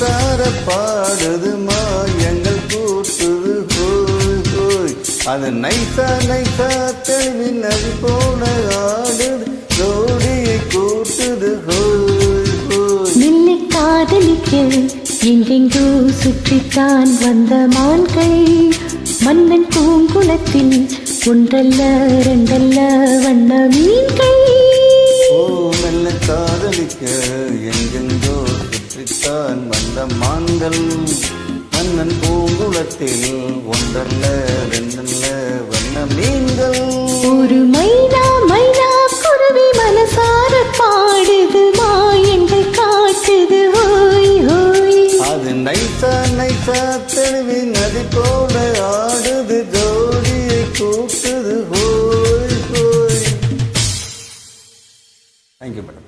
மனசார பாடுது மாயங்கள் கூட்டுது ஹோய் ஹோய். அது நைசா நைசா தெளிவி நதி போல ஆடுது. ஜோடியை கூட்டுது. ஹோய் ஹோய். நின்னை காதலிக்க எங்கெங்கோ சுற்றித்தான் வந்த மான்கள். மன்னன் பூங்குளத்தில் ஒன்றல்ல ரெண்டல்ல வண்ண மீன்கள். ஓ மெல்ல காதலிக்க. ஒன்றல் மன்னன் பூங்குளத்தில் ஒன்றல்ல வெண்ணல்ல வண்ண நீங்கள் ஒரு மைனா மைனா குருவி மனசார பாடுது மாயங்கள் காட்டுது ஹோய் ஹோய் அது நைசா நைசா தெருவி நதி போல ஆடுது ஜோடியை கூட்டுது ஹோய் ஹோய் தேங்க்யூ மேடம்